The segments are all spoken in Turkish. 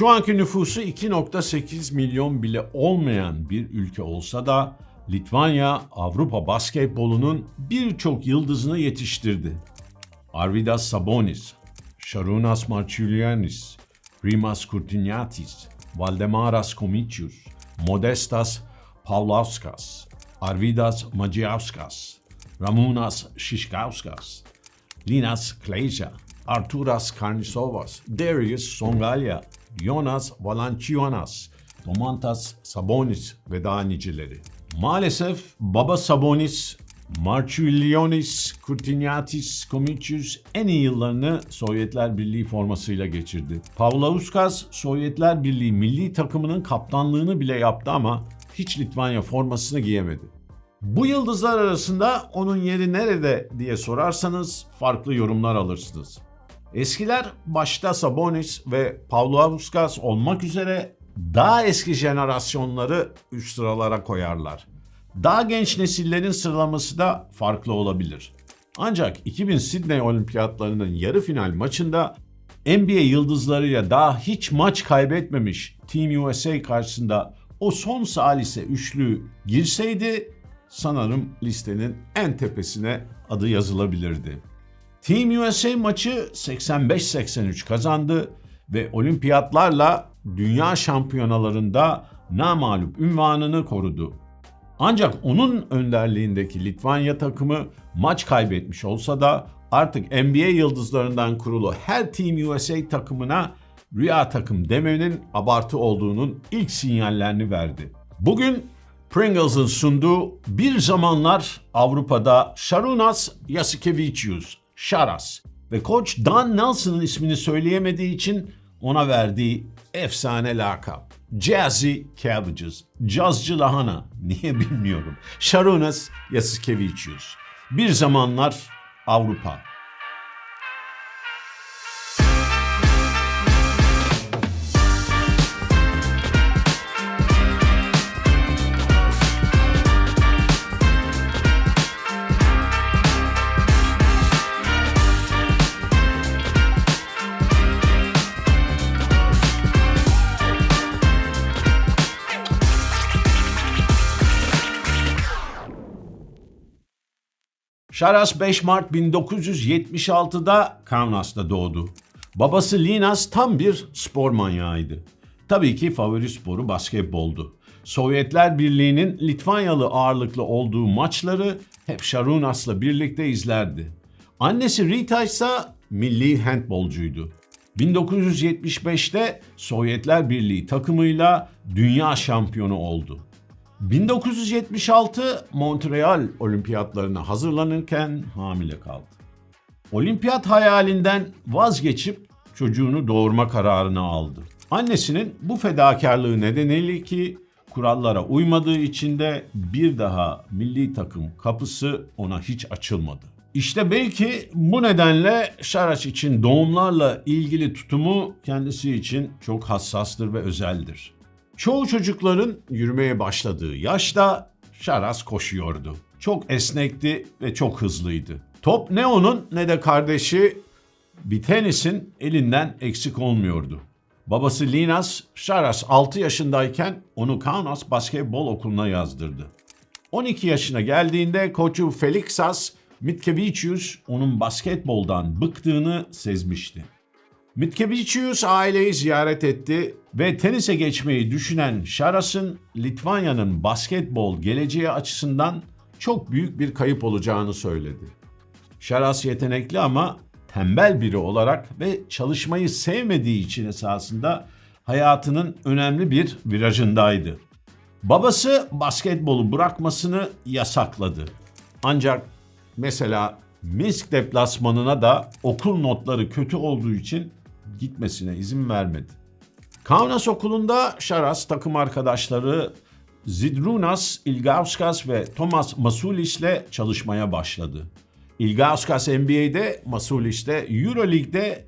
Şu anki nüfusu 2.8 milyon bile olmayan bir ülke olsa da Litvanya Avrupa basketbolunun birçok yıldızını yetiştirdi. Arvidas Sabonis, Šarūnas Marčiulionis, Rimas Kurtiniatis, Valdemaras Komicius, Modestas Paulauskas, Arvidas Magiauskas, Ramūnas Šiškauskas, Linas Kleja, Arturas Karnisovas, Darius Songalya, Jonas Valanciunas, Domantas Sabonis ve daha niceleri. Maalesef baba Sabonis, Marčiulionis, Kurtiniatis, Komicius en iyi yıllarını Sovyetler Birliği formasıyla geçirdi. Pavlauskas Sovyetler Birliği milli takımının kaptanlığını bile yaptı ama hiç Litvanya formasını giyemedi. Bu yıldızlar arasında onun yeri nerede diye sorarsanız farklı yorumlar alırsınız. Eskiler başta Sabonis ve Pavlauskas olmak üzere daha eski jenerasyonları üst sıralara koyarlar. Daha genç nesillerin sıralaması da farklı olabilir. Ancak 2000 Sydney Olimpiyatlarının yarı final maçında NBA yıldızlarıyla daha hiç maç kaybetmemiş Team USA karşısında o son salise üçlü girseydi sanırım listenin en tepesine adı yazılabilirdi. Team USA maçı 85-83 kazandı ve olimpiyatlarla dünya şampiyonalarında namalup ünvanını korudu. Ancak onun önderliğindeki Litvanya takımı maç kaybetmiş olsa da artık NBA yıldızlarından kurulu her Team USA takımına rüya takım demenin abartı olduğunun ilk sinyallerini verdi. Bugün Pringles'ın sunduğu bir zamanlar Avrupa'da Şarunas Yasikevicius, Şaras ve koç Dan Nelson'ın ismini söyleyemediği için ona verdiği efsane lakap. Jazzy Cabbages, cazcı lahana, niye bilmiyorum. Şarunas Yasikevicius. Bir zamanlar Avrupa. Şaras 5 Mart 1976'da Kaunas'ta doğdu. Babası Linas tam bir spor manyağıydı. Tabii ki favori sporu basketboldu. Sovyetler Birliği'nin Litvanyalı ağırlıklı olduğu maçları hep Şarunas'la birlikte izlerdi. Annesi Rita ise milli handbolcuydu. 1975'te Sovyetler Birliği takımıyla dünya şampiyonu oldu. 1976 Montreal Olimpiyatlarına hazırlanırken hamile kaldı. Olimpiyat hayalinden vazgeçip çocuğunu doğurma kararını aldı. Annesinin bu fedakarlığı nedeniyle ki kurallara uymadığı için de bir daha milli takım kapısı ona hiç açılmadı. İşte belki bu nedenle Şaraç için doğumlarla ilgili tutumu kendisi için çok hassastır ve özeldir. Çoğu çocukların yürümeye başladığı yaşta Şaras koşuyordu. Çok esnekti ve çok hızlıydı. Top ne onun ne de kardeşi Bitenis'in elinden eksik olmuyordu. Babası Linas, Şaras 6 yaşındayken onu Kaunas Basketbol Okulu'na yazdırdı. 12 yaşına geldiğinde koçu Felixas Mitkevicius onun basketboldan bıktığını sezmişti. Mitkevicius aileyi ziyaret etti ve tenise geçmeyi düşünen Şaras'ın Litvanya'nın basketbol geleceği açısından çok büyük bir kayıp olacağını söyledi. Şaras yetenekli ama tembel biri olarak ve çalışmayı sevmediği için esasında hayatının önemli bir virajındaydı. Babası basketbolu bırakmasını yasakladı. Ancak mesela Minsk deplasmanına da okul notları kötü olduğu için gitmesine izin vermedi. Kaunas okulunda Şaras takım arkadaşları Zidrunas Ilgauskas ve Thomas Masulis ile çalışmaya başladı. Ilgauskas NBA'de, Masulis de Euroleague'de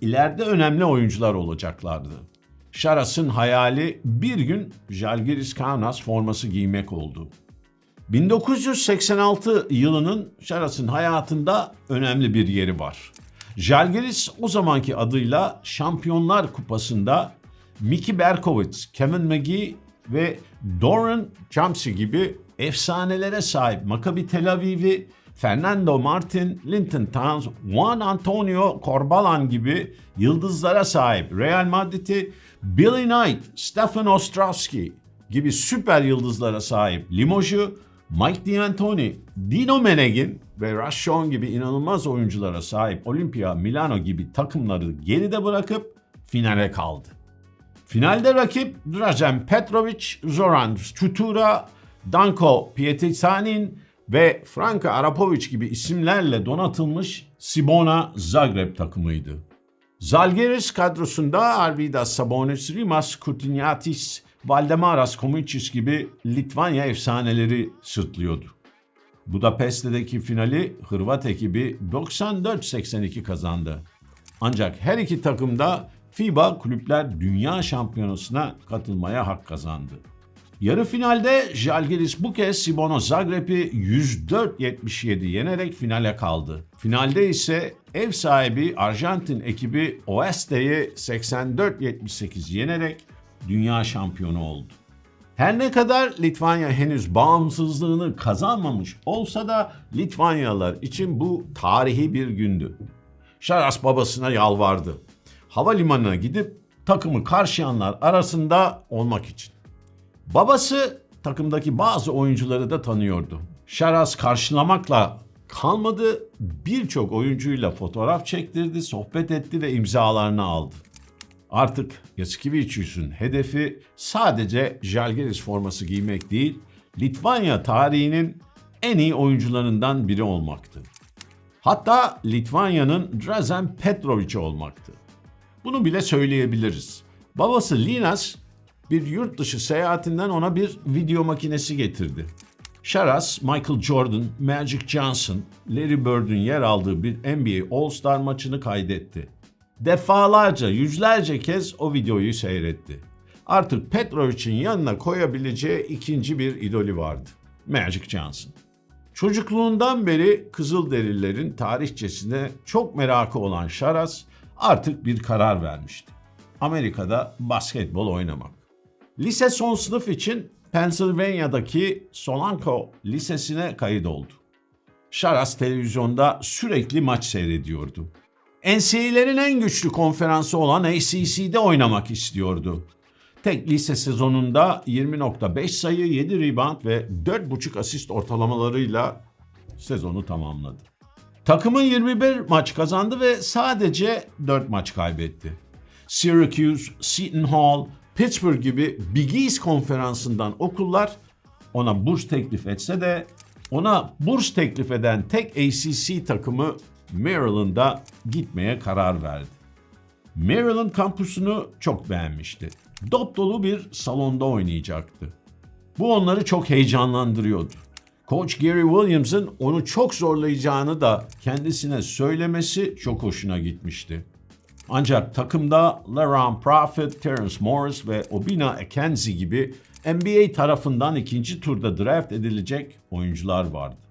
ileride önemli oyuncular olacaklardı. Şaras'ın hayali bir gün Žalgiris Kaunas forması giymek oldu. 1986 yılının Şaras'ın hayatında önemli bir yeri var. Žalgiris o zamanki adıyla Şampiyonlar Kupası'nda Mickey Berkowitz, Kevin McGee ve Doran Chomsky gibi efsanelere sahip Maccabi Tel Aviv'i Fernando Martin, Linton Towns, Juan Antonio Corbalan gibi yıldızlara sahip Real Madrid'i Billy Knight, Stefan Ostrowski gibi süper yıldızlara sahip Limoges'u Mike D'Antoni, Dino Meneghin ve Rashon gibi inanılmaz oyunculara sahip Olimpia Milano gibi takımları geride bırakıp finale kaldı. Finalde rakip Dražen Petrovic, Zoran Čutura, Danko Pieticanin ve Franka Arapovic gibi isimlerle donatılmış Sibona Zagreb takımıydı. Zalgiris kadrosunda Arvidas Sabonis, Rimas Kurtiniatis, Valdemaras Komicis gibi Litvanya efsaneleri sırtlıyordu. Budapest'teki finali Hırvat ekibi 94-82 kazandı. Ancak her iki takım da FIBA Kulüpler Dünya Şampiyonası'na katılmaya hak kazandı. Yarı finalde Žalgiris bu kez Sibono Zagreb'i 104-77 yenerek finale kaldı. Finalde ise ev sahibi Arjantin ekibi Oeste'yi 84-78 yenerek dünya şampiyonu oldu. Her ne kadar Litvanya henüz bağımsızlığını kazanmamış olsa da Litvanyalılar için bu tarihi bir gündü. Şaras babasına yalvardı. Havalimanına gidip takımı karşılayanlar arasında olmak için. Babası takımdaki bazı oyuncuları da tanıyordu. Şaras karşılamakla kalmadı, birçok oyuncuyla fotoğraf çektirdi, sohbet etti ve imzalarını aldı. Artık Yasikevicius'un hedefi sadece Žalgiris forması giymek değil, Litvanya tarihinin en iyi oyuncularından biri olmaktı. Hatta Litvanya'nın Drazen Petrovic olmaktı. Bunu bile söyleyebiliriz. Babası Linas bir yurt dışı seyahatinden ona bir video makinesi getirdi. Şaras, Michael Jordan, Magic Johnson, Larry Bird'ün yer aldığı bir NBA All-Star maçını kaydetti. Defalarca, yüzlerce kez o videoyu seyretti. Artık Petrovic'in yanına koyabileceği ikinci bir idolü vardı. Magic Johnson. Çocukluğundan beri Kızılderililerin tarihçesine çok merakı olan Şaras artık bir karar vermişti. Amerika'da basketbol oynamak. Lise son sınıf için Pennsylvania'daki Solanco Lisesi'ne kayıt oldu. Şaras televizyonda sürekli maç seyrediyordu. NCAA'lerin en güçlü konferansı olan ACC'de oynamak istiyordu. Tek lise sezonunda 20.5 sayı, 7 rebound ve 4.5 asist ortalamalarıyla sezonu tamamladı. Takımı 21 maç kazandı ve sadece 4 maç kaybetti. Syracuse, Seton Hall, Pittsburgh gibi Big East konferansından okullar ona burs teklif etse de ona burs teklif eden tek ACC takımı Maryland'a gitmeye karar verdi. Maryland kampüsünü çok beğenmişti. Dop dolu bir salonda oynayacaktı. Bu onları çok heyecanlandırıyordu. Coach Gary Williams'ın onu çok zorlayacağını da kendisine söylemesi çok hoşuna gitmişti. Ancak takımda LaRon Profit, Terrence Morris ve Obina Akenzi gibi NBA tarafından ikinci turda draft edilecek oyuncular vardı.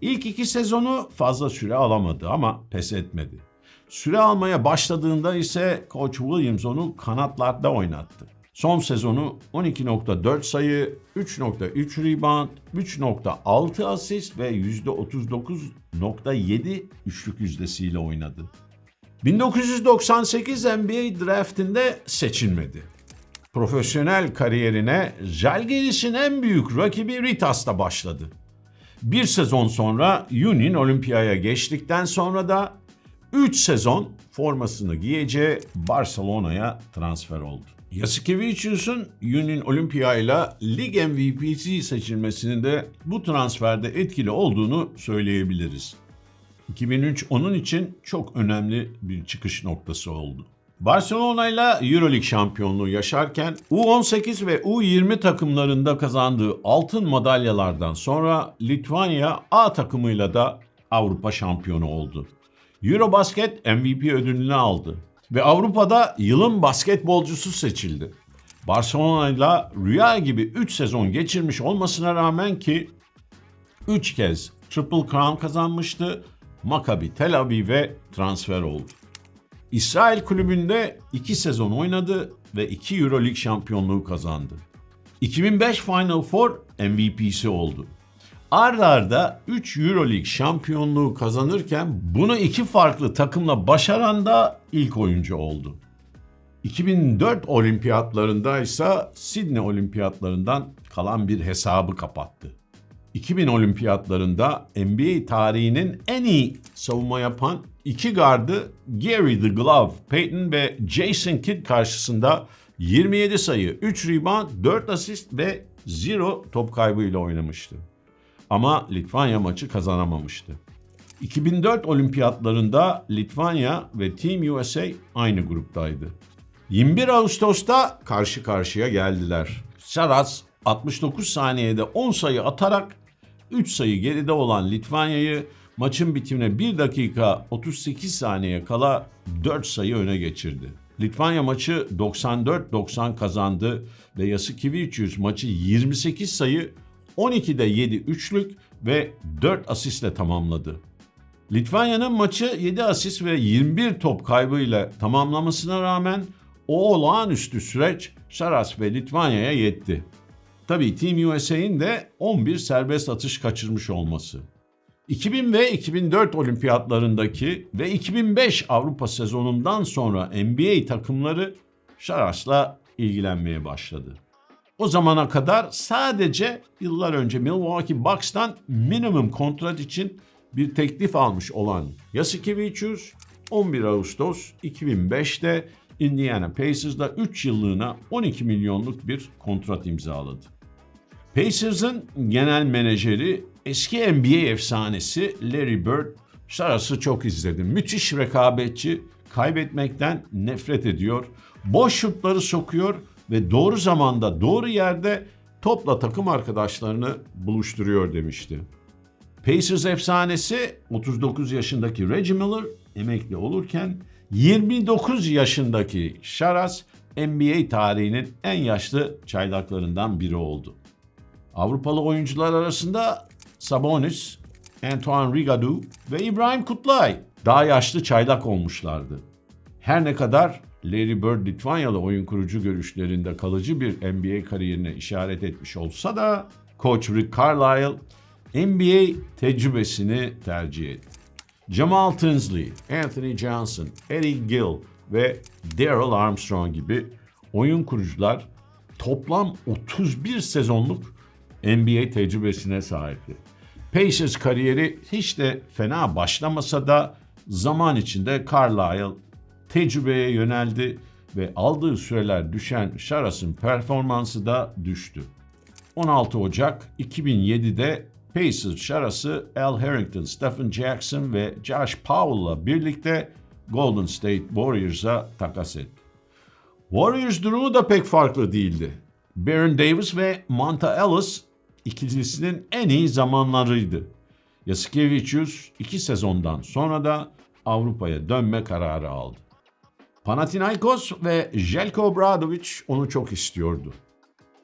İlk iki sezonu fazla süre alamadı ama pes etmedi. Süre almaya başladığında ise Coach Williams onu kanatlarda oynattı. Son sezonu 12.4 sayı, 3.3 rebound, 3.6 asist ve %39.7 üçlük yüzdesiyle oynadı. 1998 NBA draftinde seçilmedi. Profesyonel kariyerine Žalgiris'in en büyük rakibi Ritas'ta başladı. Bir sezon sonra Yunin Olimpiyaya geçtikten sonra da 3 sezon formasını giyeceği Barcelona'ya transfer oldu. Yasikevicius'un Yunin Olimpiya ile lig MVP'si seçilmesinin de bu transferde etkili olduğunu söyleyebiliriz. 2003 onun için çok önemli bir çıkış noktası oldu. Barcelona ile Euroleague şampiyonluğu yaşarken U18 ve U20 takımlarında kazandığı altın madalyalardan sonra Litvanya A takımıyla da Avrupa şampiyonu oldu. Eurobasket MVP ödülünü aldı ve Avrupa'da yılın basketbolcusu seçildi. Barcelona ile rüya gibi 3 sezon geçirmiş olmasına rağmen ki 3 kez Triple Crown kazanmıştı, Maccabi Tel Aviv'e transfer oldu. İsrail kulübünde 2 sezon oynadı ve 2 Euroleague şampiyonluğu kazandı. 2005 Final Four MVP'si oldu. Arda arda 3 Euroleague şampiyonluğu kazanırken bunu iki farklı takımla başaran da ilk oyuncu oldu. 2004 olimpiyatlarında ise Sydney olimpiyatlarından kalan bir hesabı kapattı. 2000 olimpiyatlarında NBA tarihinin en iyi savunma yapan iki gardı Gary the Glove Payton ve Jason Kidd karşısında 27 sayı, 3 rebound, 4 asist ve 0 top kaybıyla oynamıştı. Ama Litvanya maçı kazanamamıştı. 2004 olimpiyatlarında Litvanya ve Team USA aynı gruptaydı. 21 Ağustos'ta karşı karşıya geldiler. Saras 69 saniyede 10 sayı atarak 3 sayı geride olan Litvanya'yı maçın bitimine 1 dakika 38 saniye kala 4 sayı öne geçirdi. Litvanya maçı 94-90 kazandı ve Yasikevicius maçı 28 sayı 12'de 7 üçlük ve 4 asistle tamamladı. Litvanya'nın maçı 7 asist ve 21 top kaybıyla tamamlamasına rağmen o olağanüstü süreç Saras ve Litvanya'ya yetti. Tabii Team USA'in de 11 serbest atış kaçırmış olması. 2000 ve 2004 olimpiyatlarındaki ve 2005 Avrupa sezonundan sonra NBA takımları Saras'la ilgilenmeye başladı. O zamana kadar sadece yıllar önce Milwaukee Bucks'tan minimum kontrat için bir teklif almış olan Yasikevicius 11 Ağustos 2005'te Indiana Pacers'da 3 yıllığına 12 milyonluk bir kontrat imzaladı. Pacers'ın genel menajeri eski NBA efsanesi Larry Bird Saras'ı çok izledim. Müthiş rekabetçi, kaybetmekten nefret ediyor. Boş şutları sokuyor ve doğru zamanda doğru yerde topla takım arkadaşlarını buluşturuyor demişti. Pacers efsanesi 39 yaşındaki Reggie Miller emekli olurken 29 yaşındaki Sharas NBA tarihinin en yaşlı çaylaklarından biri oldu. Avrupalı oyuncular arasında Sabonis, Antoine Rigadu ve İbrahim Kutlay daha yaşlı çaylak olmuşlardı. Her ne kadar Larry Bird Litvanyalı oyun kurucu görüşlerinde kalıcı bir NBA kariyerine işaret etmiş olsa da Coach Rick Carlisle NBA tecrübesini tercih etti. Jamal Tinsley, Anthony Johnson, Eddie Gill ve Daryl Armstrong gibi oyun kurucular toplam 31 sezonluk NBA tecrübesine sahipti. Pacers kariyeri hiç de fena başlamasa da zaman içinde Carlisle tecrübeye yöneldi ve aldığı süreler düşen Şaras'ın performansı da düştü. 16 Ocak 2007'de Pacers şarası Al Harrington, Stephen Jackson ve Josh Powell'la birlikte Golden State Warriors'a takas etti. Warriors durumu da pek farklı değildi. Baron Davis ve Monta Ellis ikilisinin en iyi zamanlarıydı. Yasikevicius iki sezondan sonra da Avrupa'ya dönme kararı aldı. Panathinaikos ve Jelko Obradovic onu çok istiyordu.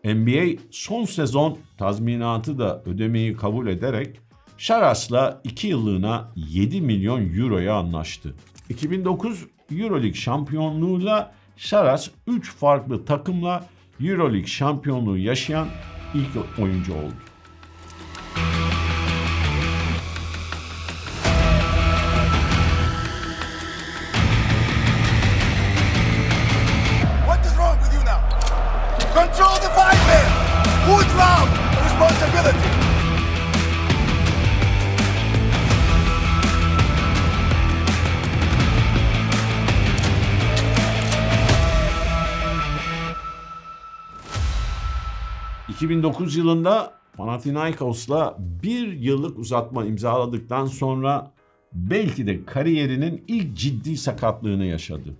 NBA son sezon tazminatı da ödemeyi kabul ederek Şaras'la 2 yıllığına 7 milyon euroya anlaştı. 2009 Euroleague şampiyonluğuyla Şaras 3 farklı takımla Euroleague şampiyonluğu yaşayan ilk oyuncu oldu. ...2009 yılında Panathinaikos'la bir yıllık uzatma imzaladıktan sonra... ...belki de kariyerinin ilk ciddi sakatlığını yaşadı.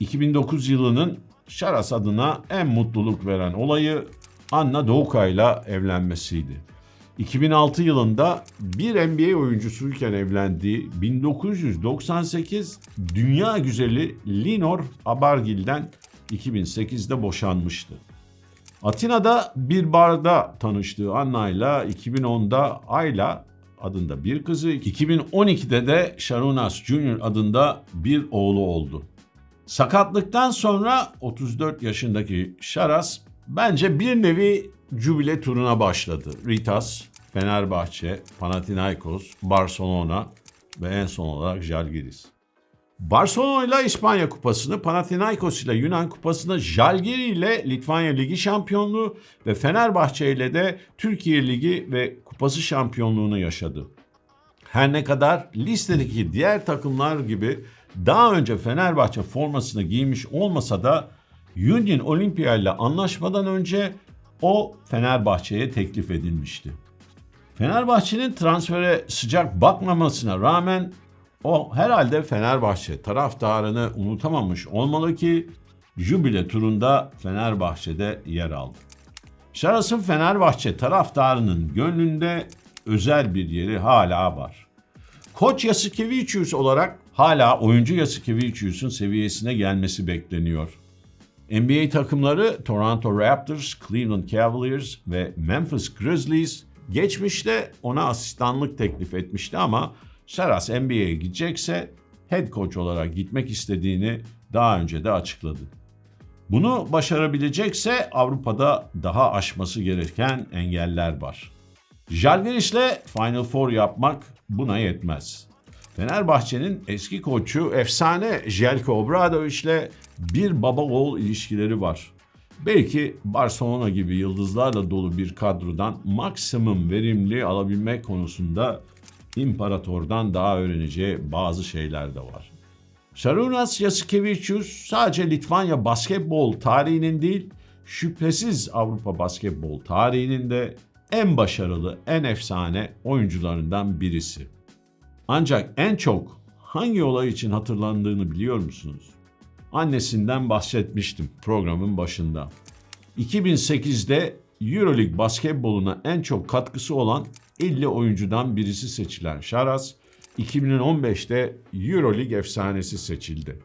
2009 yılının Şaras adına en mutluluk veren olayı Anna Douka ile evlenmesiydi. 2006 yılında bir NBA oyuncusuyken evlendiği 1998 dünya güzeli Linor Abargil'den 2008'de boşanmıştı. Atina'da bir barda tanıştığı Anna ile 2010'da Ayla adında bir kızı, 2012'de de Sharunas Jr. adında bir oğlu oldu. Sakatlıktan sonra 34 yaşındaki Şaras bence bir nevi jubile turuna başladı. Ritas, Fenerbahçe, Panathinaikos, Barcelona ve en son olarak Žalgiris. Barcelona ile İspanya Kupası'nı, Panathinaikos ile Yunan Kupası'nı, Žalgiris ile Litvanya Ligi şampiyonluğu ve Fenerbahçe ile de Türkiye Ligi ve Kupası şampiyonluğunu yaşadı. Her ne kadar listedeki diğer takımlar gibi daha önce Fenerbahçe formasını giymiş olmasa da Union Olympia ile anlaşmadan önce o Fenerbahçe'ye teklif edilmişti. Fenerbahçe'nin transfere sıcak bakmamasına rağmen o herhalde Fenerbahçe taraftarını unutamamış olmalı ki jubile turunda Fenerbahçe'de yer aldı. Şaras'ın Fenerbahçe taraftarının gönlünde özel bir yeri hala var. Koç Yasikevicius olarak hala oyuncu Yasikevicius'un seviyesine gelmesi bekleniyor. NBA takımları Toronto Raptors, Cleveland Cavaliers ve Memphis Grizzlies geçmişte ona asistanlık teklif etmişti ama Şaras NBA'ye gidecekse head coach olarak gitmek istediğini daha önce de açıkladı. Bunu başarabilecekse Avrupa'da daha aşması gereken engeller var. Jalgiris'le Final Four yapmak buna yetmez. Fenerbahçe'nin eski koçu efsane Jelko Obradoviç'le bir baba oğul ilişkileri var. Belki Barcelona gibi yıldızlarla dolu bir kadrodan maksimum verimli alabilmek konusunda imparatordan daha öğreneceği bazı şeyler de var. Šarūnas Jasikevičius sadece Litvanya basketbol tarihinin değil, şüphesiz Avrupa basketbol tarihinin de en başarılı, en efsane oyuncularından birisi. Ancak en çok hangi olay için hatırlandığını biliyor musunuz? Annesinden bahsetmiştim programın başında. 2008'de EuroLeague basketboluna en çok katkısı olan 50 oyuncudan birisi seçilen Şaras, 2015'te EuroLeague efsanesi seçildi.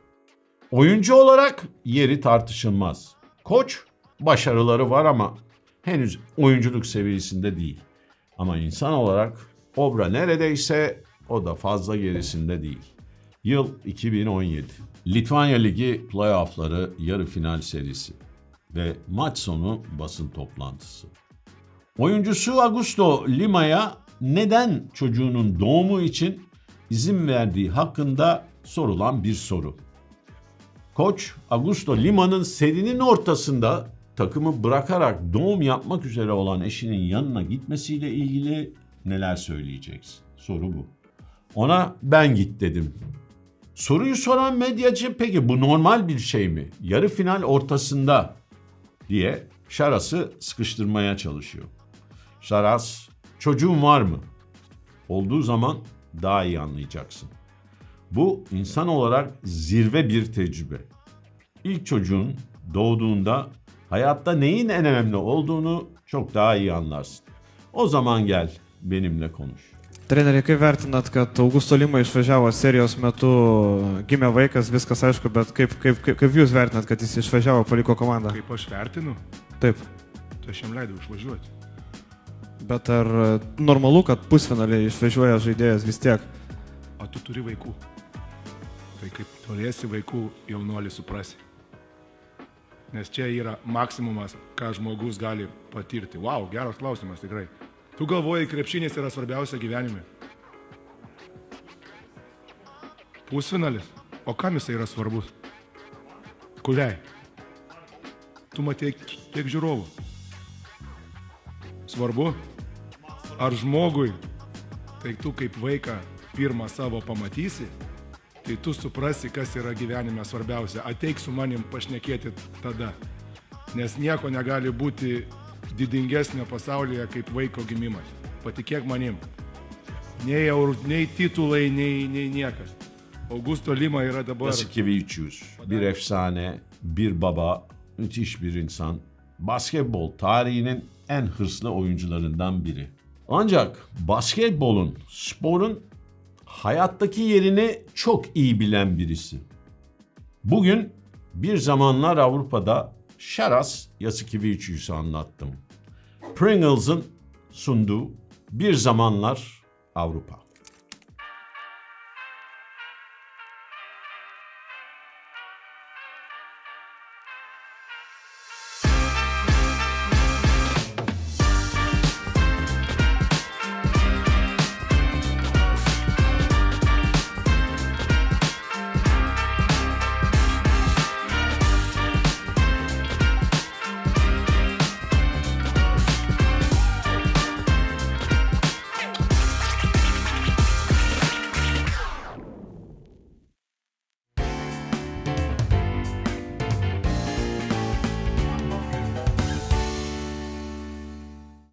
Oyuncu olarak yeri tartışılmaz. Koç başarıları var ama henüz oyunculuk seviyesinde değil. Ama insan olarak Obra neredeyse o da fazla gerisinde değil. Yıl 2017. Litvanya Ligi playoffları yarı final serisi ve maç sonu basın toplantısı. Oyuncusu Augusto Lima'ya neden çocuğunun doğumu için izin verdiği hakkında sorulan bir soru. Koç Augusto Lima'nın serinin ortasında takımı bırakarak doğum yapmak üzere olan eşinin yanına gitmesiyle ilgili neler söyleyeceksin? Soru bu. Ona ben git dedim. Soruyu soran medyacı peki bu normal bir şey mi? Yarı final ortasında diye Şaras'ı sıkıştırmaya çalışıyor. Şaras, çocuğun var mı? Olduğu zaman daha iyi anlayacaksın. Bu insan olarak zirve bir tecrübe. İlk çocuğun doğduğunda hayatta neyin en önemli olduğunu çok daha iyi anlarsın. O zaman gel benimle konuş. Treneri, kaip vertinat, kad Augusto Lima išvažiavo serijos metu, gimė vaikas, viskas aišku, bet kaip, kaip, kaip, kaip jūs vertinat, kad jis išvažiavo, paliko komandą? Kaip aš vertinu, Taip. tai aš jam leidau išvažiuoti. Bet ar e, normalu, kad pusfinaliai išvažiuoja žaidėjas vis tiek? O tu turi vaikų. Tai kaip turėsi vaikų, jaunuolį suprasi. Nes čia yra maksimumas, ką žmogus gali patirti. Wow, geras klausimas tikrai. Tu galvoji, krepšinis yra svarbiausia gyvenime. Pusfinalis. O kam jisai yra svarbus? Kuriai? Tu matei kiek žiūrovų. Svarbu, ar žmogui, tai tu kaip vaiką pirmą savo pamatysi, tai tu suprasi, kas yra gyvenime svarbiausia. Ateik su manim pašnekėti tada. Nes nieko negali būti didingesnio pasaulyje kaip vaiko gimimas. Patikėk manim. Nei, eur, nei titulai, nei, nei niekas. Augusto Lima yra dabar. Yasikevicius bir efsane, bir baba, müthiş bir insan. Basketbol tarihinin en hırslı oyuncularından biri. Ancak basketbolun, sporun hayattaki yerini çok iyi bilen birisi. Bugün bir zamanlar Avrupa'da Şaras Yasikevicius'u anlattım. Pringles'ın sunduğu Bir Zamanlar Avrupa.